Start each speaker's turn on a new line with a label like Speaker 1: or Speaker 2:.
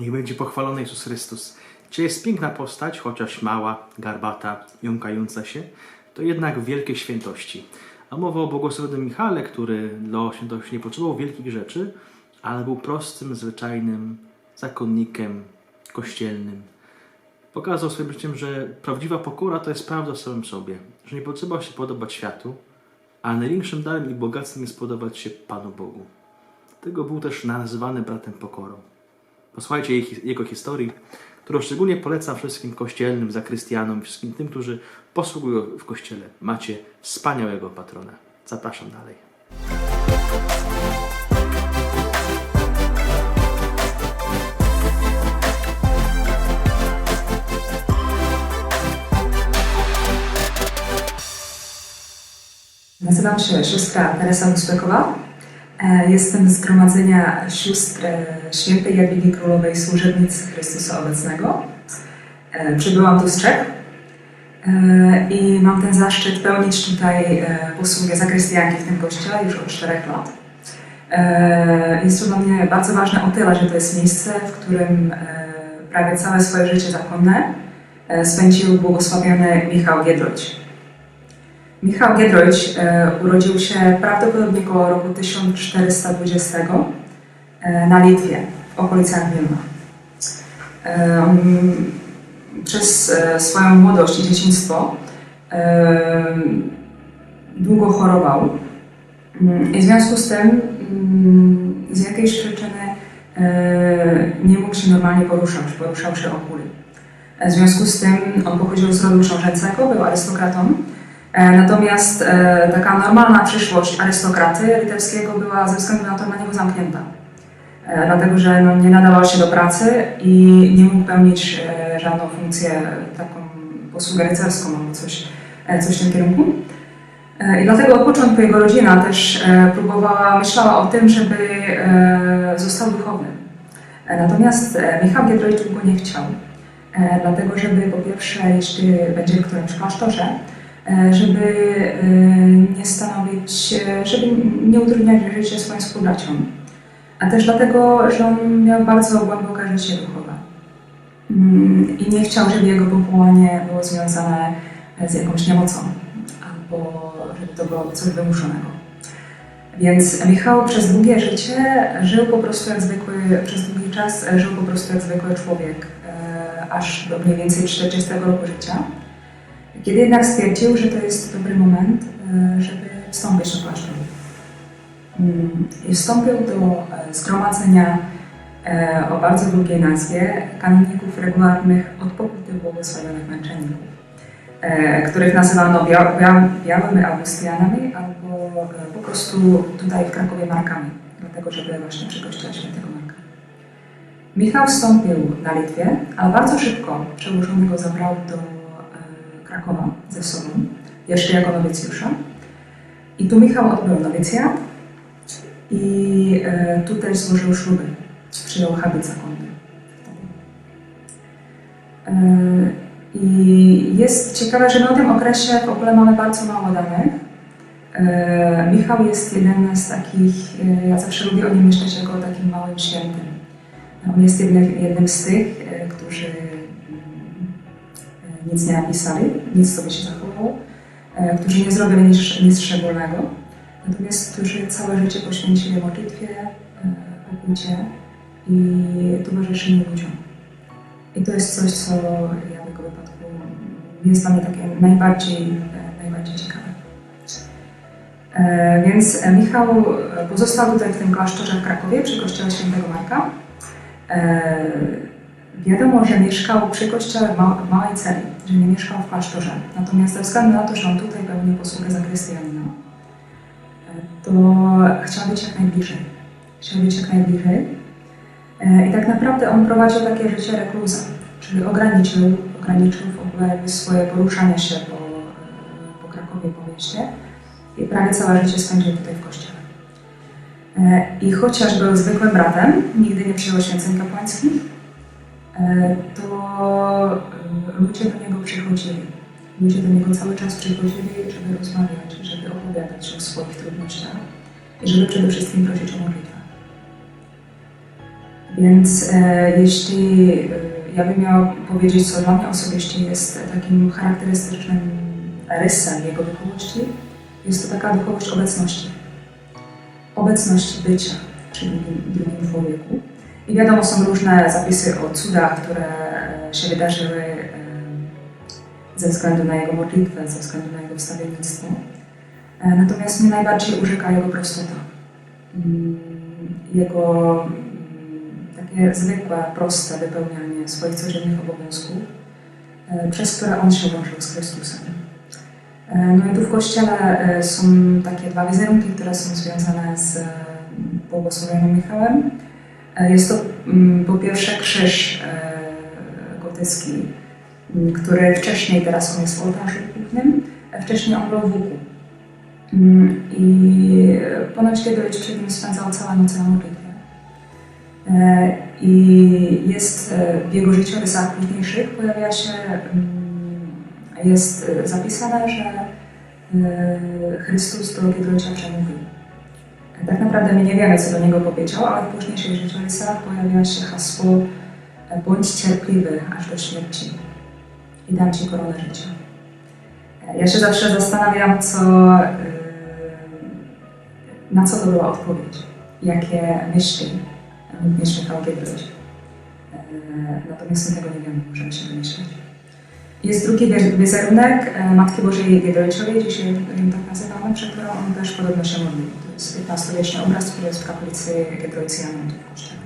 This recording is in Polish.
Speaker 1: Niech będzie pochwalony Jezus Chrystus. Czy jest piękna postać, chociaż mała, garbata, jąkająca się, to jednak wielkie świętości. A mowa o błogosławionym Michale, który dla świętości nie potrzebował wielkich rzeczy, ale był prostym, zwyczajnym zakonnikiem kościelnym. Pokazał swoim życiem, że prawdziwa pokora to jest prawda w samym sobie, że nie potrzeba się podobać światu, a największym darem i bogactwem jest podobać się Panu Bogu. Tego był też nazywany bratem pokorą. Posłuchajcie jej- jego historii, którą szczególnie polecam wszystkim kościelnym, zakrystianom, wszystkim tym, którzy posługują w kościele. Macie wspaniałego patrona. Zapraszam dalej.
Speaker 2: Nazywam się siostra Teresa Uzbekowa. E, Jestem z Zgromadzenia Sióstr e, Świętej Jadwigi Królowej Służebnic Chrystusa Obecnego. E, Przybyłam tu z Czech i mam ten zaszczyt pełnić tutaj posługę zakrystianki w tym kościele już od czterech lat. Jest to dla mnie bardzo ważne o tyle, że to jest miejsce, w którym prawie całe swoje życie zakonne spędził błogosławiony Michał Giedroć. Michał Giedroyć e, urodził się prawdopodobnie koło roku 1420 e, na Litwie, w okolicach Wilna. E, przez swoją młodość i dzieciństwo długo chorował Mm, i w związku z tym mm, z jakiejś przyczyny nie mógł się normalnie poruszać, poruszał się o kuli. E, W związku z tym on pochodził z rodu książęcego, był arystokratą, Natomiast e, taka normalna przyszłość arystokraty litewskiego była ze względu na to na niego zamknięta. E, dlatego, że no, nie nadawał się do pracy i nie mógł pełnić e, żadną funkcję, taką posługę rycerską albo coś, e, coś w tym kierunku. E, I dlatego od początku jego rodzina też e, próbowała, myślała o tym, żeby e, został duchowny. E, Natomiast e, Michał Giedroyć długo nie chciał. E, Dlatego, żeby po pierwsze, jeśli będzie w którymś klasztorze, e, żeby e, nie stanowić, e, żeby nie utrudniać życia swoim współbraciom. A też dlatego, że on miał bardzo głębokie życie duchowe. Mm, I nie chciał, żeby jego powołanie było związane z jakąś niemocą, albo żeby to było coś wymuszonego. Więc Michał przez długie życie żył po prostu jak zwykły, przez długi czas e, żył po prostu jak zwykły człowiek, e, aż do mniej więcej 40 roku życia. Kiedy jednak stwierdził, że to jest dobry moment, e, żeby wstąpić do klasztoru. Mm, I wstąpił do e, zgromadzenia e, o bardzo długiej nazwie kanoników regularnych od pokuty błogosławionych męczenników, których nazywano bia, bia, białymi Augustianami albo po prostu tutaj w Krakowie Markami, dlatego że właśnie przy kościele świętego Marka. Michał wstąpił na Litwie, ale bardzo szybko przełożony go zabrał do Krakowa ze sobą, jeszcze jako nowicjusza. I tu Michał odbył nowicjat i e, tu też złożył śluby. Przyjął habit zakonny. E, I jest ciekawe, że o tym okresie w ogóle mamy bardzo mało danych. E, Michał jest jeden z takich, e, ja zawsze lubię o nim myśleć jako o takim małym świętym. On jest jednym, jednym z tych, nic nie napisali, nic sobie się zachował, e, którzy nie zrobili nic, nic szczególnego, natomiast którzy całe życie poświęcili modlitwie, e, pokucie i towarzyszeniu ludziom. I to jest coś, co ja w jego wypadku jest dla mnie takie najbardziej, e, najbardziej ciekawe. E, Więc e, Michał e, pozostał tutaj w tym klasztorze w Krakowie przy kościele świętego Marka. Wiadomo, że mieszkał przy kościele w ma- w małej celi, że nie mieszkał w klasztorze. Natomiast ze względu na to, że on tutaj pełnił posługę zakrystianina, to chciał być jak najbliżej. Chciał być jak najbliżej. E, I tak naprawdę on prowadził takie życie rekluza, czyli ograniczył, ograniczył w ogóle swoje poruszanie się po, po Krakowie, po mieście i prawie całe życie spędził tutaj w kościele. E, I chociaż był zwykłym bratem, nigdy nie przyjął święceń kapłańskich, to e, ludzie do niego przychodzili. Ludzie do niego cały czas przychodzili, żeby rozmawiać, żeby opowiadać o swoich trudnościach i żeby przede wszystkim prosić o modlitwę. Więc e, jeśli e, ja bym miała powiedzieć, co dla mnie osobiście jest takim charakterystycznym rysem jego duchowości, jest to taka duchowość obecności. Obecność bycia drugim, drugim człowieku. I wiadomo, są różne zapisy o cudach, które e, się wydarzyły e, ze względu na jego modlitwę, ze względu na jego wstawiennictwo. E, Natomiast mnie najbardziej urzeka jego prostota. Mm, Jego mm, takie zwykłe, proste wypełnianie swoich codziennych obowiązków, przez które on się łączył z Chrystusem. No i tu w Kościele są takie dwa wizerunki, które są związane z błogosławionym Michałem. E, Jest to mm, po pierwsze krzyż e, gotycki, m, który wcześniej, teraz on jest w ołtarzu głównym, wcześniej on był w łuku. Mm, I ponoć kiedyś przy nim spędzał całą noc na modlitwie. E, I jest w jego życiorysach późniejszych pojawia się, mm, jest zapisane, że Chrystus do Giedroycia przemówił. Tak naprawdę my nie wiemy, co do niego powiedział, ale w późniejszych życiorysach pojawia się hasło e, bądź cierpliwy aż do śmierci i dam Ci koronę życia. E, Ja się zawsze zastanawiam, co, e, na co to była odpowiedź, jakie myśli mieć Michał Giedroyć. Natomiast my tego nie wiemy, możemy się wymyśleć. Jest drugi wi- wizerunek Matki Bożej Giedroyciowej, dzisiaj ją tak nazywamy, przed którą on też podobno się modlił. Jest XV-wieczny obraz, który jest w kaplicy kościele.